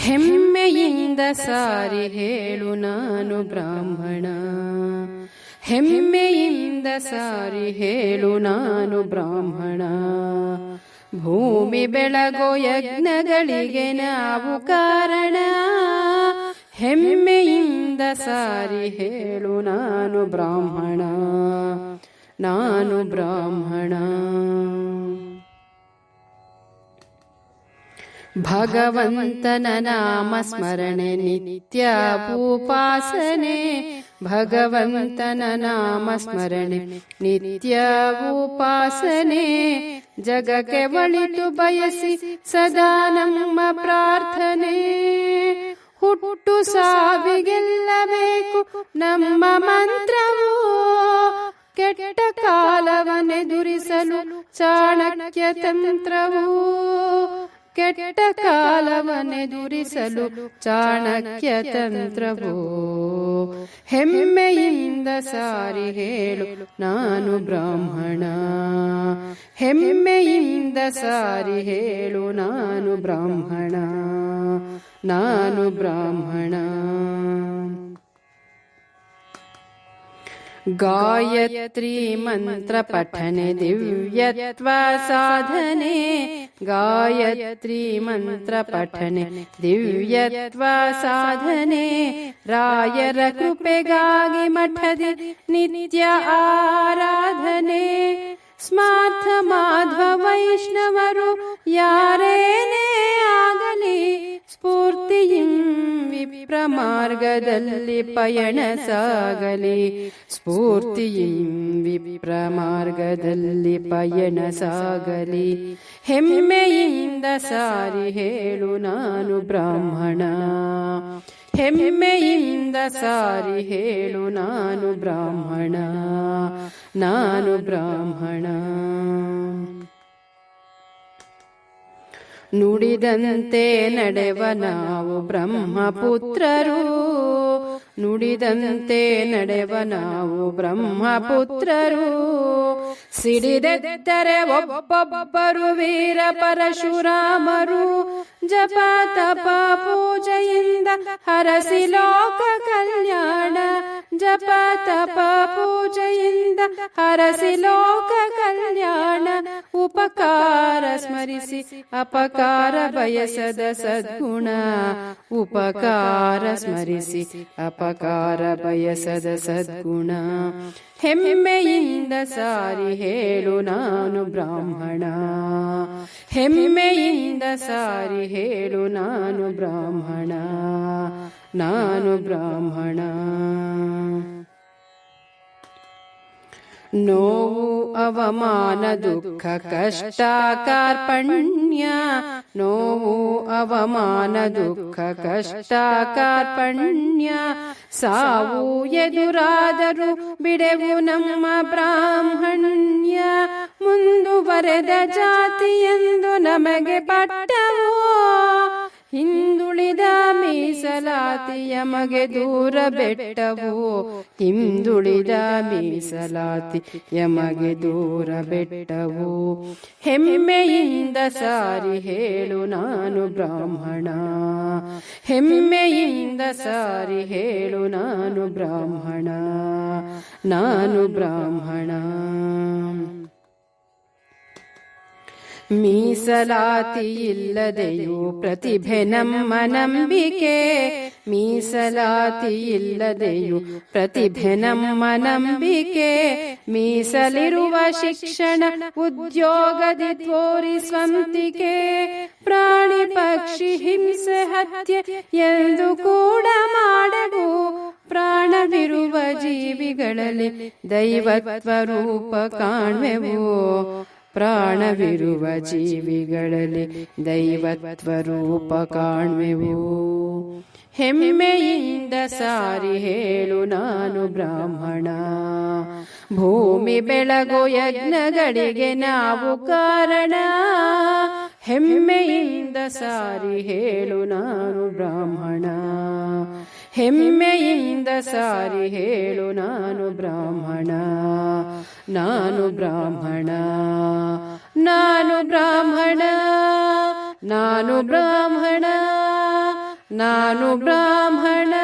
ಹೆಮ್ಮೆಯಿಂದ ಸಾರಿ ಹೇಳು ನಾನು ಬ್ರಾಹ್ಮಣ. ಹೆಮ್ಮೆಯಿಂದ ಸಾರಿ ಹೇಳು ನಾನು ಬ್ರಾಹ್ಮಣ. ಭೂಮಿ ಬೆಳಗೋ ಯಜ್ಞಗಳಿಗೆ ನಾವು ಕಾರಣ. ಹೆಮ್ಮೆಯಿಂದ ಸಾರಿ ಹೇಳು ನಾನು ಬ್ರಾಹ್ಮಣ. ನಾನು ಬ್ರಾಹ್ಮಣ. ಭಗವಂತನ ನಾಮ ಸ್ಮರಣೆ ನಿತ್ಯ ಉಪಾಸನೆ. ಭಗವಂತನ ನಾಮ ಸ್ಮರಣೆ ನಿತ್ಯ ಉಪಾಸನೆ. ಜಗಕ್ಕೆ ಒಳಿತು ಬಯಸಿ ಸದಾ ನಮ್ಮ ಪ್ರಾರ್ಥನೆ. ಹುಟ್ಟು ಸಾವಿಗೆಲ್ಲಬೇಕು ನಮ್ಮ ಮಂತ್ರವು. ಕೆಟ್ಟ ಕಾಲವನ್ನೆದುರಿಸಲು ಚಾಣಕ್ಯ ತಂತ್ರವು. ಕೆಟ್ಟ ಕಾಲವನ್ನೆದುರಿಸಲು ಚಾಣಕ್ಯ ತಂತ್ರವು ಹೆಮ್ಮೆಯಿಂದ ಸಾರಿ ಹೇಳು, ನಾನು ಬ್ರಾಹ್ಮಣ. ಹೆಮ್ಮೆಯಿಂದ ಸಾರಿ ಹೇಳು, ನಾನು ಬ್ರಾಹ್ಮಣ. ನಾನು ಬ್ರಾಹ್ಮಣ. गायत्री पठने दिव्यत्वा साधने। गायत्री मंत्र पठने दिव्यत्वा साधने। रायर कृपे गागि मठदि नित्य आराधने। स्मार्थमाध्व वैष्णव यार ಮಾರ್ಗದಲ್ಲಿ ಪಯಣ ಸಾಗಲಿ. ಸ್ಫೂರ್ತಿಯಿಂ ವಿಪ್ರ ಮಾರ್ಗದಲ್ಲಿ ಪಯಣ ಸಾಗಲಿ. ಹೆಮ್ಮೆಯಿಂದ ಸಾರಿ ಹೇಳು ನಾನು ಬ್ರಾಹ್ಮಣ. ಹೆಮ್ಮೆಯಿಂದ ಸಾರಿ ಹೇಳು ನಾನು ಬ್ರಾಹ್ಮಣ. ನಾನು ಬ್ರಾಹ್ಮಣ. ನುಡಿದಂತೆ ನಡೆವ ನಾವು ಬ್ರಹ್ಮಪುತ್ರರು. ನುಡಿದಂತೆ ನಡೆವ ನಾವು ಬ್ರಹ್ಮಪುತ್ರರು. ಸಿಡಿದೆದ್ದರೆ ಒಬ್ಬೊಬ್ಬರು ವೀರ ಪರಶುರಾಮರು. ಜಪ ತಪ ಪೂಜೆಯಿಂದ ಹರಸಿ ಲೋಕ ಕಲ್ಯಾಣ. ಜಪ ತಪ ಪೂಜೆಯಿಂದ ಹರಸಿ ಲೋಕ ಕಲ್ಯಾಣ ಉಪಕಾರ ಸ್ಮರಿಸಿ ಅಪಕಾರ ಬಯಸದ ಸದ್ಗುಣ ಉಪಕಾರ ಸ್ಮರಿಸಿ ಅಪಕಾರ ಬಯಸದ ಸದ್ಗುಣ ಹೆಮ್ಮೆಯಿಂದ ಸಾರಿ ಹೇಳು ನಾನು ಬ್ರಾಹ್ಮಣ ಹೆಮ್ಮೆಯಿಂದ ಸಾರಿ ಹೇಳು ನಾನು ಬ್ರಾಹ್ಮಣ ನಾನು ಬ್ರಾಹ್ಮಣ. ನೋವು, ಅವಮಾನ, ದುಃಖ, ಕಷ್ಟ, ಕಾರ್ಪಣ್ಯ. ನೋವು, ಅವಮಾನ, ದುಃಖ, ಕಷ್ಟ, ಕಾರ್ಪಣ್ಯ. ಸಾವು ಎದುರಾದರೂ ಬಿಡೆವು ನಮ್ಮ ಬ್ರಾಹ್ಮಣ್ಯ. ಮುಂದುವರೆದ ಜಾತಿ ಎಂದು ನಮಗೆ ಪಟ್ಟವು? ಮೀಸಲಾತಿಯ ಮಗೆ ದೂರ ಬೆಟ್ಟವು. ಹಿಂದುಳಿದ ಮೀಸಲಾತಿ ಯಮಗೆ ದೂರ ಬೆಟ್ಟವು. ಹೆಮ್ಮೆಯಿಂದ ಸಾರಿ ಹೇಳು ನಾನು ಬ್ರಾಹ್ಮಣ. ಹೆಮ್ಮೆಯಿಂದ ಸಾರಿ ಹೇಳು ನಾನು ಬ್ರಾಹ್ಮಣ. ನಾನು ಬ್ರಾಹ್ಮಣ. ಮೀಸಲಾತಿ ಇಲ್ಲದೆಯು ಪ್ರತಿಭೆ ನಮ್ಮ ನಂಬಿಕೆ. ಮೀಸಲಾತಿ ಇಲ್ಲದೆಯೂ ಪ್ರತಿಭೆ ನಮ್ಮ ನಂಬಿಕೆ. ಮೀಸಲಿರುವ ಶಿಕ್ಷಣ ಉದ್ಯೋಗದಿ ತೋರಿಸ್ವಂತಿಕೆ. ಪ್ರಾಣಿ ಪಕ್ಷಿ ಹಿಂಸೆ ಹತ್ಯೆ ಎಂದು ಕೂಡ ಮಾಡವು ಪ್ರಾಣವಿರುವ ಜೀವಿಗಳಲ್ಲಿ ದೈವತ್ವ ರೂಪ ಕಾಣ್ವೆವು. ಪ್ರಾಣವಿರುವ ಜೀವಿಗಳಲ್ಲಿ ದೈವತ್ವ ರೂಪ ಕಾಣುವೆವು. ಹೆಮ್ಮೆಯಿಂದ ಸಾರಿ ಹೇಳು ನಾನು ಬ್ರಾಹ್ಮಣ. ಭೂಮಿ ಬೆಳಗು ಯಜ್ಞಗಳಿಗೆ ನಾವು ಕಾರಣ. ಹೆಮ್ಮೆಯಿಂದ ಸಾರಿ ಹೇಳು ನಾನು ಬ್ರಾಹ್ಮಣ. ಹೆಮ್ಮೆಯಿಂದ ಸಾರಿ ಹೇಳು ನಾನು ಬ್ರಾಹ್ಮಣ ನಾನು ಬ್ರಾಹ್ಮಣ ನಾನು ಬ್ರಾಹ್ಮಣ ನಾನು ಬ್ರಾಹ್ಮಣ ನಾನು ಬ್ರಾಹ್ಮಣ.